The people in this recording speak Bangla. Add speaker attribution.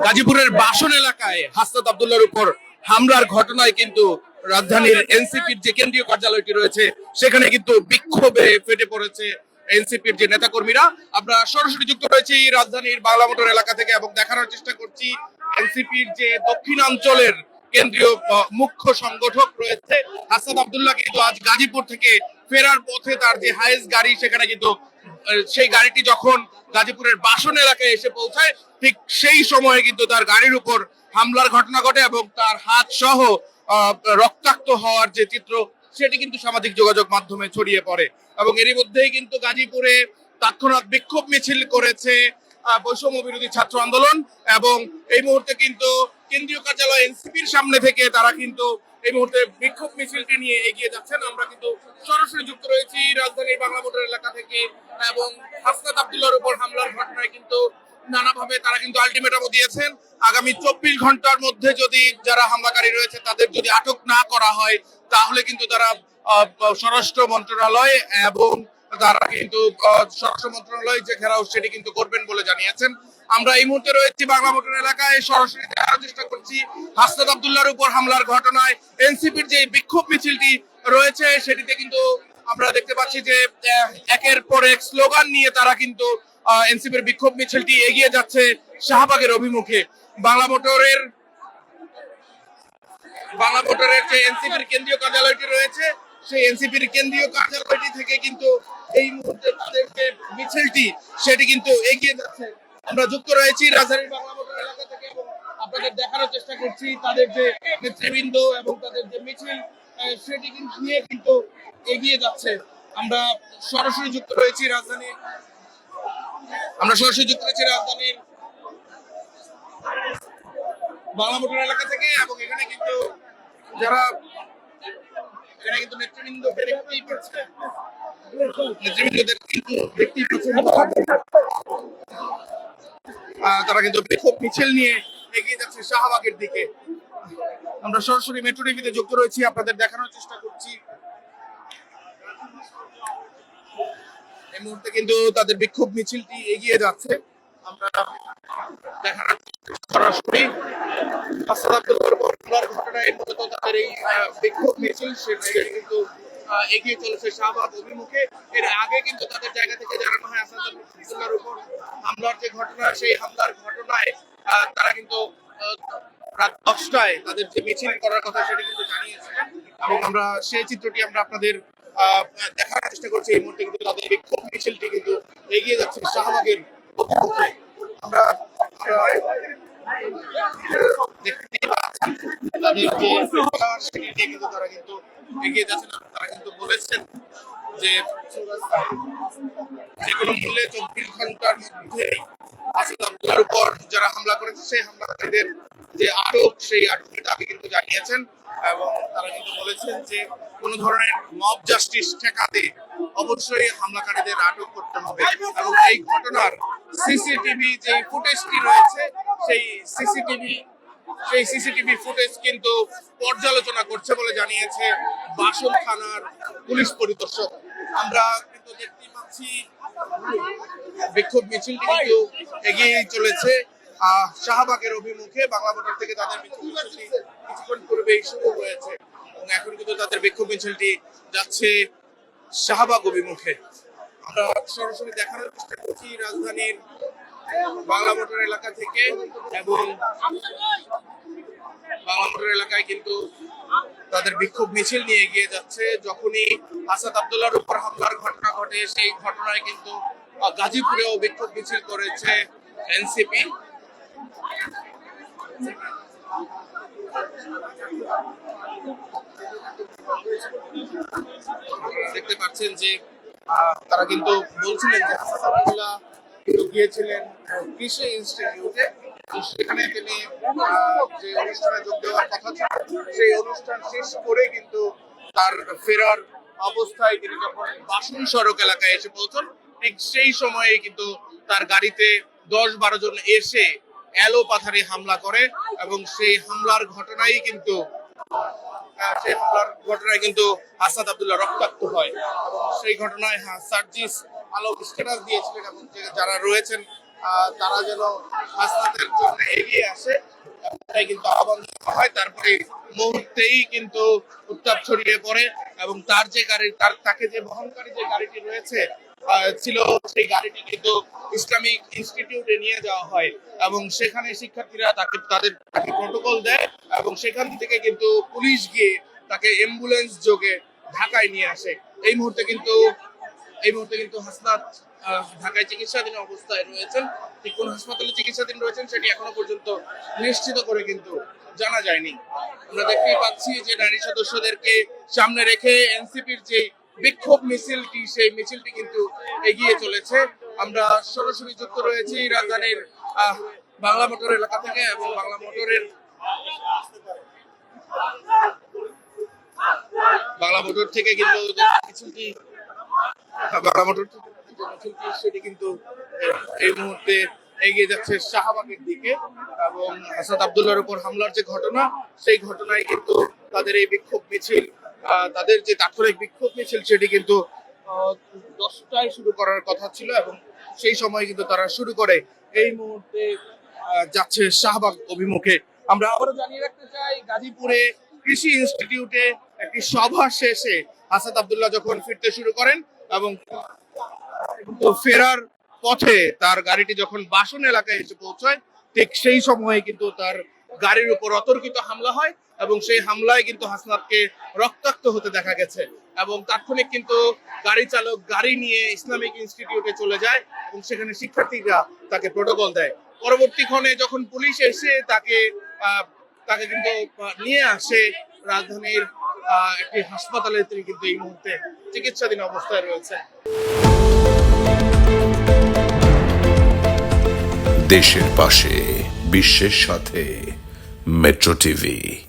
Speaker 1: গাজীপুরের বাসন এলাকায় হাসনাত আব্দুল্লাহর উপর হামলার ঘটনায় কিন্তু রাজধানীর এনসিপির যে কেন্দ্রীয় কার্যালয়টি রয়েছে, সেখানে কিন্তু বিক্ষোভে ফেটে পড়েছে এনসিপির যে নেতাকর্মীরা। আমরা সরাসরি যুক্ত রয়েছি রাজধানীর বাংলা মোটর এলাকা থেকে এবং দেখানোর চেষ্টা করছি এনসিপির যে দক্ষিণাঞ্চলের কেন্দ্রীয় মুখ্য সংগঠক রয়েছে হাসান আব্দুল্লাহ কিন্তু আজ গাজীপুর থেকে ফেরার পথে তার যে হাইস গাড়ি, সেখানে কিন্তু সেই গাড়িটি যখন গাজীপুরের বাসন এলাকায় এসে পৌঁছায়, ঠিক সেই সময়ে কিন্তু তার গাড়ির উপর হামলার ঘটনা ঘটে এবং তার হাত সহ রক্তাক্ত হওয়ার যে চিত্র, সেটি কিন্তু সামাজিক যোগাযোগ মাধ্যমে ছড়িয়ে পড়ে। এবং এরই মধ্যেই কিন্তু গাজীপুরে তৎক্ষণাৎ বিক্ষোভ মিছিল করেছে বৈষম্য বিরোধী ছাত্র আন্দোলন এবং এই মুহূর্তে কিন্তু কেন্দ্রীয় কার্যালয় এনসিপির সামনে থেকে তারা কিন্তু এই মুহূর্তে বিক্ষোভ মিছিলটি নিয়ে এগিয়ে যাচ্ছেন। আমরা কিন্তু সরাসরি যুক্ত রয়েছি রাজধানীর বাংলা মোটর এলাকা থেকে এবং হাসনাত আব্দুল্লাহর উপর হামলার ঘটনায় কিন্তু নানাভাবে তারা কিন্তু আলটিমেটামও দিয়েছেন। আগামী চব্বিশ ঘণ্টার মধ্যে যদি যারা হামলাকারী রয়েছে তাদের যদি আটক না করা হয়, তাহলে কিন্তু তারা স্বরাষ্ট্র মন্ত্রণালয় এবং তারা কিন্তু স্বরাষ্ট্র মন্ত্রণালয় যে ঘেরাও সেটি কিন্তু করবেন বলে জানিয়েছেন। আমরা এই মুহূর্তে রয়েছি বাংলা মোটর এলাকায়। সরাসরি দেখার চেষ্টা করছি হাসনাত আব্দুল্লাহর উপর হামলার ঘটনায়। এনসিপির যে বিক্ষোভ মিছিলটি রয়েছে, সেটিতে কিন্তু আমরা দেখতে পাচ্ছি যে একের পর এক স্লোগান নিয়ে তারা কিন্তু এনসিপির বিক্ষোভ মিছিলটি এগিয়ে যাচ্ছে শাহবাগের অভিমুখে। বাংলা মোটরের বাংলা মোটরের যে এনসিপির কেন্দ্রীয় কার্যালয়টি রয়েছে সেই এনসিপির কেন্দ্রীয় কার্যালয়টি থেকে কিন্তু এই মুহূর্তে তাদের যে মিছিলটি, সেটি কিন্তু এগিয়ে যাচ্ছে। আমরা যুক্ত রয়েছি রাজধানীর বাংলা মোটর এলাকা থেকে এবং আপনাদের দেখানোর চেষ্টা করছি, তাদের যে নেতৃবৃন্দ এবং তাদের যে মিছিল সেটি কিন্তু নিয়ে কিন্তু এগিয়ে যাচ্ছে। আমরা সরাসরি যুক্ত রয়েছি রাজধানীর আমরা সরাসরি যুক্ত রয়েছি রাজধানীর বাংলা মোটর এলাকা থেকে এবং এখানে কিন্তু যারা এখানে কিন্তু নেতৃবৃন্দ দেখতেই পাচ্ছে নেতৃবৃন্দদের কিন্তু দেখতেই পাচ্ছেন আহ, তারা কিন্তু বিক্ষোভ মিছিল নিয়ে এগিয়ে যাচ্ছে শাহবাগের দিকে। আমরা সরাসরি মেট্রো টিভিতে যুক্ত রয়েছি আপনাদের দেখানোর চেষ্টা করছি। এই মুহূর্তে কিন্তু তাদের বিক্ষোভ মিছিলটি এগিয়ে যাচ্ছে। আমরা দেখানোর তাদের এই বিক্ষোভ মিছিল কিন্তু এগিয়ে চলেছে শাহবাগ অভিমুখে। এর আগে কিন্তু তাদের জায়গা থেকে জানানো আসাদ আব্দুল্লাহর উপর হামলার যে ঘটনা, সেই হামলার ঘটনায় তারা কিন্তু রাত দশটায় তাদের যে মিছিল করার কথা সেটি কিন্তু জানিয়েছিলেন এবং আমরা সেই চিত্রটি আমরা আপনাদের দেখার চেষ্টা করছি। এই মুহূর্তে কিন্তু তাদের বিক্ষোভ মিছিলটি কিন্তু এগিয়ে যাচ্ছে শাহবাগের আমরা যারা হামলা করেছে, সেই হামলাকারীদের যে আটক সেই আটকের দাবি কিন্তু জানিয়েছেন এবং তারা কিন্তু বলেছেন যে কোনো ধরনের মব জাস্টিস ঠেকাতে অবশ্যই হামলাকারীদের আটক করতে হবে। এবং এই ঘটনার সিসিটিভি যে ফুটেজটি রয়েছে, সেই সিসিটিভি সেই সিসিটিভি ফুটেজ কিন্তু পর্যালোচনা করছে বলে জানিয়েছে বাসন থানার পুলিশ পরিদর্শক। আমরা কিন্তু দেখতে পাচ্ছি, বিক্ষোভ মিছিলটি কিন্তু এগিয়ে চলেছে। শাহবাগের অভিমুখে বাংলা মোটর থেকে তাদের বিক্ষোভ মিছিলটি কিছুক্ষণ পূর্বেই শুরু হয়েছে। এবং এখন কিন্তু তাদের বিক্ষোভ মিছিলটি যাচ্ছে শাহবাগ অভিমুখে। আমরা সরাসরি দেখানোর চেষ্টা করছি রাজধানীর বাংলা মোটর এলাকা থেকে এবং বাংলা মোটর এলাকায় কিন্তু তাদের বিক্ষোভ মিছিল নিয়ে এগিয়ে যাচ্ছে। যখনই আসাদ আব্দুল্লাহর উপর হামলার ঘটনা ঘটে, সেই ঘটনায় কিন্তু গাজীপুরেও বিক্ষোভ মিছিল করেছে এনসিপি। দেখতে পাচ্ছেন যে তারা কিন্তু বলছিলেন যে গিয়েছিলেন কৃষি ইনস্টিটিউটে সেখানে তিনি যে অনুষ্ঠানে যোগ দেওয়ার কথা ছিল, সেই অনুষ্ঠান শেষ করে কিন্তু তার ফেরার অবস্থায় তিনি যখন বাসন সড়ক এলাকায় এসে পৌঁছন, ঠিক সেই সময়ে কিন্তু তার গাড়িতে দশ বারো জন এসে এলো পাথারি হামলা করে এবং সেই হামলার ঘটনাই কিন্তু সেই হামলার ঘটনায় কিন্তু আব্দুল্লাহ রক্তাক্ত হয়। সেই ঘটনায় হ্যাঁ, সার্জিস আলো স্ট্যাটাস দিয়েছিলেন এবং যারা রয়েছেন তারা যেন জন্য এগিয়ে আসে। তাই কিন্তু আহ্বান হয়। তারপরে মুহূর্তেই কিন্তু উত্তাপ ছড়িয়ে পড়ে এবং তার যে গাড়ি তার তাকে যে বহনকারী যে গাড়িটি রয়েছে ছিল সেই গাড়িটি কিন্তু ইসলামিক ইনস্টিটিউটে নিয়ে যাওয়া হয় এবং সেখানে শিক্ষার্থীরা তাকে, তাদের, তাকে প্রোটোকল দেয় এবং সেখান থেকে কিন্তু পুলিশ গিয়ে তাকে অ্যাম্বুলেন্স যোগে ঢাকায় নিয়ে আসে। এই মুহূর্তে কিন্তু, এই মুহূর্তে কিন্তু হাসনাত ঢাকায় চিকিৎসাধীন অবস্থায় রয়েছেন। ঠিক কোন হাসপাতালে চিকিৎসাধীন রয়েছেন সেটি এখনও পর্যন্ত নিশ্চিত করে কিন্তু জানা যায়নি। আমরা দেখতেই পাচ্ছি যে নারী সদস্যদেরকে সামনে রেখে এনসিপির যে বিক্ষোভ মিছিলটি সেই মিছিলটি কিন্তু এগিয়ে চলেছে। আমরা সরাসরি যুক্ত রয়েছি রাজধানীর বাংলা মোটর এলাকা থেকে এবং বাংলা মোটরের বাংলা মোটর থেকে কিন্তু মিছিলটি, বাংলা মোটর মিছিলটি, সেটি কিন্তু এই মুহূর্তে এগিয়ে যাচ্ছে শাহবাগের দিকে এবং হাসাদ আবদুল্লাহর উপর হামলার যে ঘটনা, সেই ঘটনায় কিন্তু তাদের এই বিক্ষোভ মিছিল তাদের যে তাৎক্ষণিক বিক্ষোভ মিছিল, সেটি কিন্তু দশটায় শুরু করার কথা ছিল এবং সেই সময় কিন্তু তারা শুরু করে এই মুহূর্তে যাচ্ছে শাহবাগ অভিমুখে। আমরা আবারও জানিয়ে রাখতে চাই, গাজীপুরে কৃষি ইনস্টিটিউটে একটি সভা শেষে হাসাদ আবদুল্লাহ যখন ফিরতে শুরু করেন এবং ফেরার পথে তার গাড়িটি যখন বাসন এলাকায় এসে পৌঁছায়, ঠিক সেই সময়ে কিন্তু তার গাড়ির উপর অতর্কিত হামলা হয় এবং সেই হামলায় কিন্তু হাসনাতকে রক্তাক্ত হতে দেখা গেছে। এবং তাৎক্ষণিক কিন্তু গাড়ি চালক গাড়ি নিয়ে ইসলামিক ইনস্টিটিউটে চলে যায় এবং সেখানে শিক্ষার্থীরা তাকে প্রোটোকল দেয়। পরবর্তীক্ষণে যখন পুলিশ এসে তাকে তাকে কিন্তু নিয়ে আসে রাজধানীর একটি হাসপাতালে তিনি কিন্তু এই মুহূর্তে চিকিৎসাধীন অবস্থায় রয়েছে
Speaker 2: দেশের পাশে, বিশ্বের সাথে। Metro TV